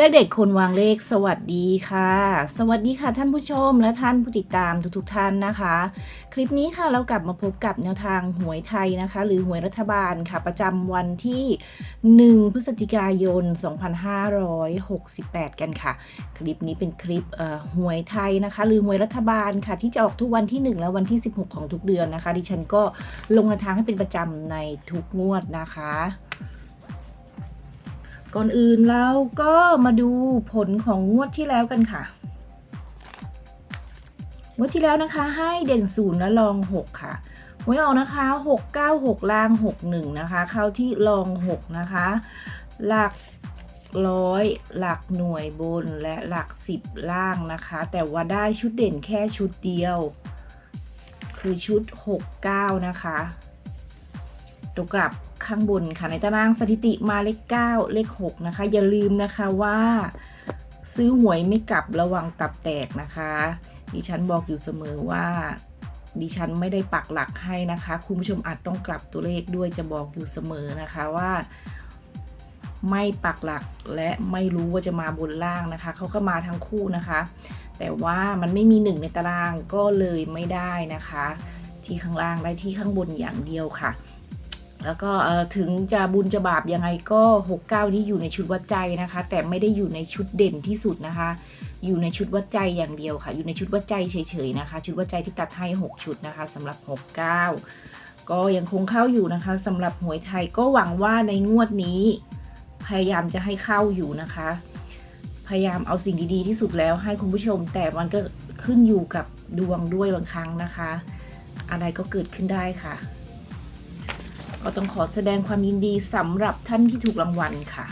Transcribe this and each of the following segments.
เลขเด็ดคนวางเลขสวัสดีค่ะ สวัสดีค่ะท่านผู้ชมและท่านผู้ติดตามทุกๆท่านนะคะ คลิปนี้ค่ะเรากลับมาพบกับแนวทางหวยไทยนะคะ หรือหวยรัฐบาลค่ะ ประจำวันที่ 1 พฤศจิกายน 2568 กันค่ะ คลิปนี้เป็นคลิปหวยไทยนะคะ หรือหวยรัฐบาลค่ะ ที่จะออกทุกวันที่ 1 และวันที่ 16 ของทุกเดือนนะคะ ดิฉันก็ลงแนวทางให้เป็นประจำในทุกงวดนะคะ ก่อนอื่นเราก็มาดูผลของงวดที่แล้วกันค่ะ งวดที่แล้วนะคะ ให้เด่นศูนย์และรองหกค่ะหวยออกนะคะหกเก้าหกล่างหกหนึ่งนะคะ เข้าที่รองหกนะคะ หลักร้อยหลักหน่วยบนและหลักสิบล่างนะคะ แต่ว่าได้ชุดเด่นแค่ชุดเดียว คือชุด 69 นะคะ ตัวกลับ ข้างบนค่ะในตารางสถิติมาเลข 9 เลข 6 นะคะ อย่าลืมนะคะว่าซื้อหวยไม่กลับระวังตับแตกนะคะ ดิฉันบอกอยู่เสมอว่า ดิฉันไม่ได้ปักหลักให้นะคะ คุณผู้ชมอาจต้องกลับตัวเลขด้วยจะบอกอยู่เสมอนะคะว่าไม่ปักหลักและไม่รู้ว่าจะมาบนล่างนะคะ เขาก็มาทั้งคู่นะคะ แต่ว่ามันไม่มีหนึ่งในตารางก็เลยไม่ได้นะคะ ที่ข้างล่างได้ที่ข้างบนอย่างเดียวค่ะ แล้วก็ถึงจะบุญจะบาปยังไงก็ 69 นี้อยู่ในชุดวัดใจนะคะ แต่ไม่ได้อยู่ในชุดเด่นที่สุดนะคะ อยู่ในชุดวัดใจอย่างเดียวค่ะ อยู่ในชุดวัดใจเฉยๆนะคะ ชุดวัดใจที่ตัดให้ 6 ชุดนะคะสำหรับ 69 ก็ยังคงเข้าอยู่นะคะสำหรับหวยไทยก็หวังว่าในงวดนี้ พยายามจะให้เข้าอยู่นะคะ พยายามเอาสิ่งดีๆที่สุดแล้วให้คุณผู้ชม แต่มันก็ขึ้นอยู่กับดวงด้วยบางครั้งนะคะ อะไรก็เกิดขึ้นได้ค่ะ ก็ต้องขอแสดงความยินดีสำหรับท่านที่ถูกรางวัลค่ะ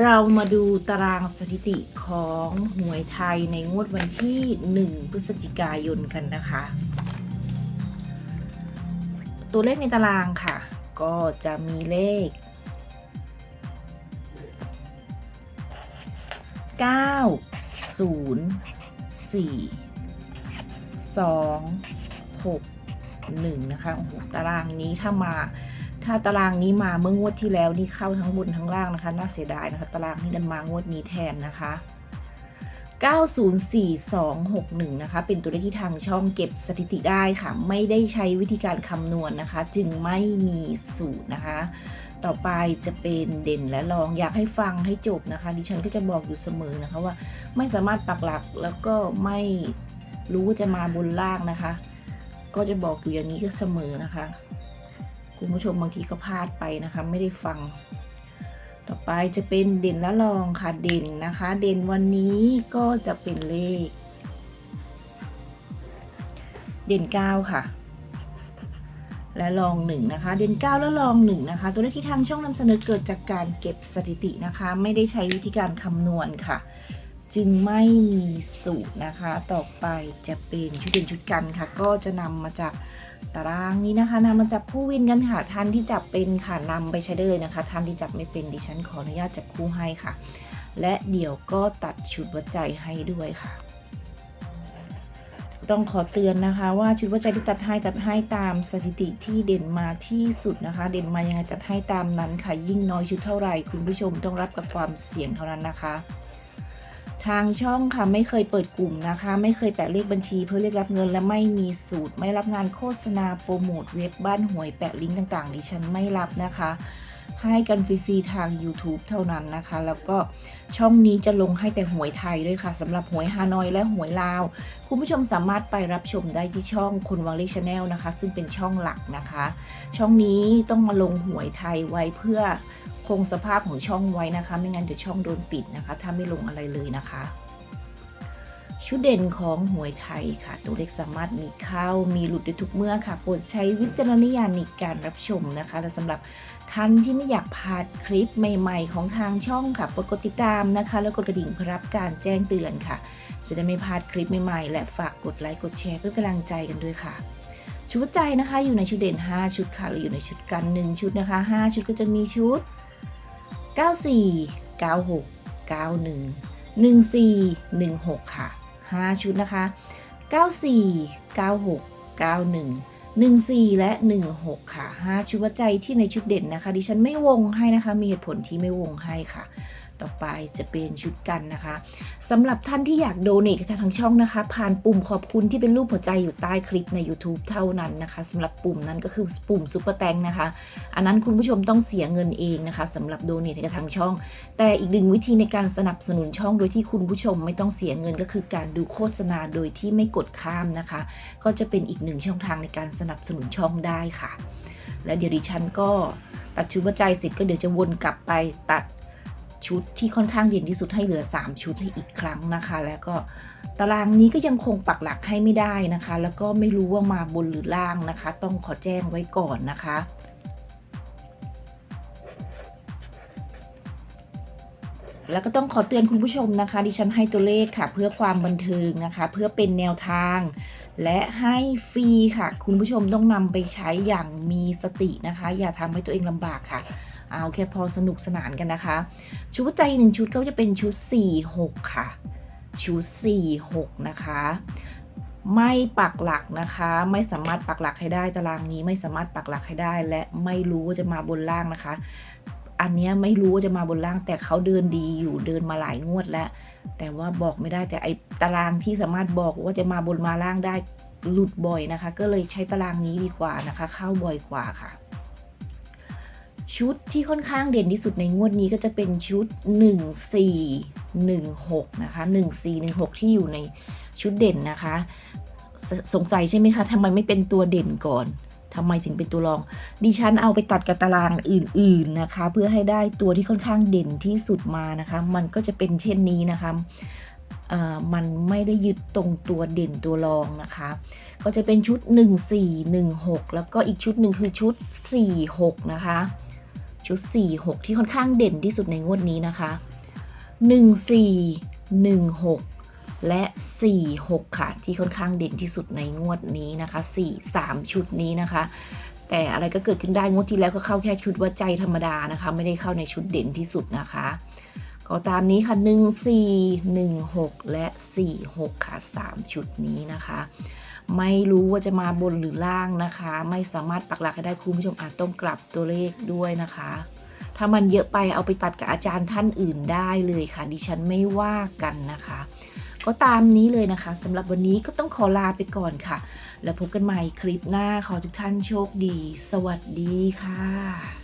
เรามาดูตารางสถิติของหวยไทยในงวดวันที่ 1 พฤศจิกายนกันนะคะ ตัวเลขในตารางค่ะ ก็จะมีเลข 9 0 4 2 6 1นะคะโอ้โหตารางนี้ถ้ามา ถ้าตารางนี้มาเมื่องวดที่แล้วนี่เข้าทั้งบนทั้งล่างนะคะ น่าเสียดายนะคะ ตารางนี้ดันมางวดนี้แทนนะคะ904261 นะคะ เป็นตัวเลขที่ทางช่องเก็บสถิติได้ค่ะ ไม่ได้ใช้วิธีการคำนวณนะคะ จึงไม่มีสูตรนะคะ ต่อไปจะเป็นเด่นและรองอยากให้ฟังให้จบนะคะ ดิฉันก็จะบอกอยู่เสมอนะคะว่า ไม่สามารถปักหลักแล้วก็ไม่รู้จะมาบนล่างนะคะ ก็จะบอกอยู่อย่างนี้ก็เสมอนะคะ คุณผู้ชมบางทีก็พลาดไปนะคะ ไม่ได้ฟัง ต่อไปจะเป็นเด่นและรองค่ะเด่นนะคะ เด่นวันนี้ก็จะเป็นเลข เด่น 9 ค่ะ และรอง1นะคะ เด่น 9 และรอง1นะคะ ตัวเลขที่ทางช่องนำเสนอเกิดจากการเก็บสถิตินะคะ ไม่ได้ใช้วิธีการคำนวณค่ะ จึงไม่มีสูตรนะคะ ต่อไปจะเป็นชุดเด่นชุดกันค่ะ ก็จะนำมาจากตารางนี้นะคะนำมาจับคู่วินกันค่ะท่านที่จับเป็นค่ะนำไปใช้ได้เลยนะคะท่านที่จับไม่เป็นดิฉันขออนุญาตจับคู่ให้ค่ะ และเดี๋ยวก็ตัดชุดวัดใจให้ด้วยค่ะ ต้องขอเตือนนะคะว่าชุดวัดใจที่ตัดให้ตัดให้ตามสถิติที่เด่นมาที่สุดนะคะ เด่นมายังไงตัดให้ตามนั้นค่ะยิ่งน้อยชุดเท่าไหร่ คุณผู้ชมต้องรับกับความเสี่ยงเท่านั้นนะคะ ทางช่องค่ะไม่เคยเปิดกลุ่มนะคะ ไม่เคยแปะเลขบัญชีเพื่อเรียกรับเงินและไม่มีสูตร ไม่รับงานโฆษณาโปรโมทเว็บบ้านหวยแปะลิงก์ต่างๆดิฉันไม่รับนะคะ ให้กันฟรีๆทาง YouTube เท่านั้นนะคะ แล้วก็ช่องนี้จะลงให้แต่หวยไทยด้วยค่ะสำหรับหวยฮานอยและหวยลาว คุณผู้ชมสามารถไปรับชมได้ที่ช่องคนวังเลชาแนลนะคะ ซึ่งเป็นช่องหลักนะคะ ช่องนี้ต้องมาลงหวยไทยไว้เพื่อ คงสภาพของช่องไว้นะคะ ไม่งั้นเดี๋ยวช่องโดนปิดนะคะ ถ้าไม่ลงอะไรเลยนะคะ ชุดเด่นของหวยไทยค่ะ ตัวเลขสามารถมีเข้ามีหลุดได้ทุกเมื่อค่ะโปรดใช้วิจารณญาณในการรับชมนะคะ และสำหรับท่านที่ไม่อยากพลาดคลิปใหม่ๆ ของทางช่องค่ะกดติดตามนะคะ แล้วกดกระดิ่งเพื่อรับการแจ้งเตือนค่ะ จะได้ไม่พลาดคลิปใหม่ๆ และฝากกดไลค์กดแชร์เพื่อกำลังใจกันด้วยค่ะชุดใจนะคะอยู่ในชุดเด่น 5 ชุดค่ะหรืออยู่ในชุดกัน 1 ชุดนะคะ 5 ชุดก็จะมีชุด 94 96 91 14 16 ค่ะ 5 ชุดนะคะ 94 96 91 14 และ 16 ค่ะ 5 ชุดวัดใจที่ในชุดเด่นนะคะ ดิฉันไม่วงให้นะคะ มีเหตุผลที่ไม่วงให้ค่ะ่อไปจะเป็นชุดกันนะคะสำหรับท่านที่อยากโดเนทกับทางช่องนะคะ ผ่านปุ่มขอบคุณที่เป็นรูปหัวใจอยู่ใต้คลิปใน YouTube เท่านั้นนะคะสำหรับปุ่มนั้นก็คือปุ่มซุปเปอร์แตงนะคะ อันนั้นคุณผู้ชมต้องเสียเงินเองนะคะสำหรับโดเนทกับทางช่อง แต่อีกหนึ่งวิธีในการสนับสนุนช่องโดยที่คุณผู้ชมไม่ต้องเสียเงินก็คือการดูโฆษณาโดยที่ไม่กดข้ามนะคะ ก็จะเป็นอีกหนึ่งช่องทางในการสนับสนุนช่องได้ค่ะ และเดี๋ยวดิฉันก็ตัดชุดวัจจัยเสร็จก็เดี๋ยวจะวนกลับไปตัด ชุดที่ค่อนข้างเด่นที่สุดให้เหลือ 3 ชุดให้อีกครั้งนะคะ แล้วก็ตารางนี้ก็ยังคงปักหลักให้ไม่ได้นะคะ แล้วก็ไม่รู้ว่ามาบนหรือล่างนะคะ ต้องขอแจ้งไว้ก่อนนะคะแล้วก็ต้องขอเตือนคุณผู้ชมนะคะ ดิฉันให้ตัวเลขค่ะ เพื่อความบันเทิงนะคะ เพื่อเป็นแนวทาง และให้ฟรีค่ะ คุณผู้ชมต้องนำไปใช้อย่างมีสตินะคะ อย่าทำให้ตัวเองลำบากค่ะ เอาแค่พอสนุกสนานกันนะคะ ชุดใจหนึ่งชุดก็จะเป็นชุด 4 6 ค่ะ ชุด 4 6 นะคะ ไม่ปักหลักนะคะ ไม่สามารถปักหลักให้ได้ตารางนี้ไม่สามารถปักหลักให้ได้ และไม่รู้ว่าจะมาบนล่างนะคะ อันนี้ไม่รู้ว่าจะมาบนล่างแต่เขาเดินดีอยู่เดินมาหลายงวดแล้ว แต่ว่าบอกไม่ได้แต่ไอตารางที่สามารถบอกว่าจะมาบนมาล่างได้หลุดบ่อยนะคะ ก็เลยใช้ตารางนี้ดีกว่านะคะ เข้าบ่อยกว่าค่ะ ชุดที่ค่อนข้างเด่นที่สุดในงวดนี้ก็จะเป็นชุด 1 4 1 6 นะคะ 1 4 1 6 ที่อยู่ในชุดเด่นนะคะสสงสัยใช่ไหมคะทำไมไม่เป็นตัวเด่นก่อนทำไมถึงเป็นตัวรอง ดิฉันเอาไปตัดกับตารางอื่น ๆนะคะ เพื่อให้ได้ตัวที่ค่อนข้างเด่นที่สุดมานะคะ มันก็จะเป็นเช่นนี้นะคะมันไม่ได้ยึดตรงตัวเด่นตัวรองนะคะ ก็จะเป็นชุด 1 4 1 6 แล้วก็อีกชุดหนึ่งคือชุด 4 6 นะคะ ชุด 4 6 ที่ค่อนข้างเด่นที่สุดในงวดนี้นะคะ 1 4 1 6 และ 4 6 ค่ะ ที่ค่อนข้างเด่นที่สุดในงวดนี้นะคะ 4 3 ชุดนี้นะคะ แต่อะไรก็เกิดขึ้นได้งวดที่แล้วก็เข้าแค่ชุดวัดใจธรรมดานะคะ ไม่ได้เข้าในชุดเด่นที่สุดนะคะก็ตามนี้ค่ะ 1 4 1 6 และ 4 6 ค่ะ 3 ชุดนี้นะคะ ไม่รู้ว่าจะมาบนหรือล่างนะคะ ไม่สามารถปักหลักให้ได้คุณผู้ชมอาจต้องกลับตัวเลขด้วยนะคะ ถ้ามันเยอะไปเอาไปตัดกับอาจารย์ท่านอื่นได้เลยค่ะ ดิฉันไม่ว่ากันนะคะ ก็ตามนี้เลยนะคะสำหรับวันนี้ก็ต้องขอลาไปก่อนค่ะ แล้วพบกันใหม่คลิปหน้าขอทุกท่านโชคดี สวัสดีค่ะ